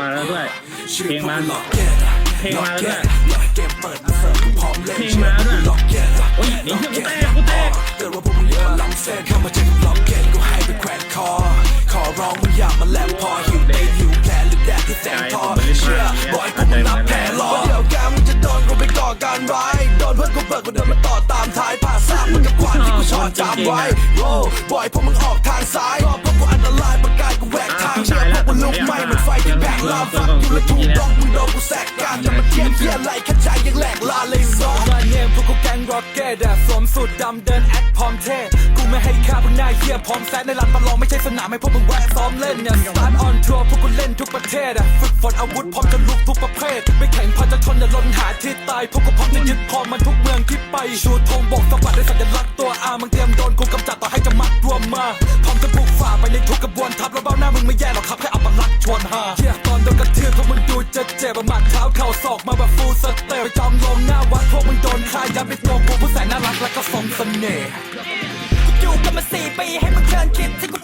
มาแล้วด้วย เพลงมาเพลงมาแล้วด้วยเพลงมาแล้วด้วยโอ้ยนี่กูแตกกูแตกเตือนว่าพวกมึงอย่ามาล้ำเส้นเข้ามาเจอกับล็อกเก็ตกูให้ไปแขวนคอ ขอร้องมึงอย่ามาแลมพอหิวได้หิวแผลหรือแดดที่แสงทอเชื่อบอยพวกมึงนับแผลรอเดี๋ยวแกมึงจะโดนกูไปก่อการร้ายโดนเพื่อนกูเบิกกูเดินมาต่อตามท้ายผ่าซากมึงกับขวานที่กูชอนจำไว้โอ้บอยพวกมึงออกทางซ้าย ลุกไหม้เหมือนไฟที่แบกลาฟักอยู่และถูกดอกมึงโดนกูแสกกางจะมาเทียบเทียนไหลแค่ใจยังแหลกลาเลยซ้อมาเนมพวกกูแก๊งร็อกเก็ตอะสวมสูทดำเดินแอคพร้อมเท่กูไม่ให้ค่าพวกน้าเหี้ยพร้อมแซดในลานประลองไม่ใช่สนามให้พวกมึงแวะซ้อมเล่นเนี่ยสตาร์ทออนทัวร์พวกกูเล่นทุกประเทศอะฝึกฝนอาวุธพร้อมจะลุกทุกประเภท ไม่แข่งพันจะชนอย่าล้นหาที่ตายพวกกูพร้อมจะยึดครองมันทุกเมืองที่ไปชูธงบอกสวัสดิ์ด้วยสัญลักษณ์ตัวอามึงเตรียมโดนกูกำจัดต่อให้จะมัดรวมมาพร้อมจะบุกฝ่าไปในทุกกระบวนทัพแล้วเบ้าหน้ามึงไม่แย่หรอกครับ วนหาเหี้ยตอนโดนกระเทือนพวกมึงดูจะเจ็บหมัดเท้าเข่าศอกมาแบบฟูสเตปไปจองลงหน้าวัดพวกมึงโดนคายยันไปตัวกผู้แสนน่ารักและก็ทรงเสน่ห์กูอยู่กันมาสี่ปีให้มึงเชิญคิดที่กู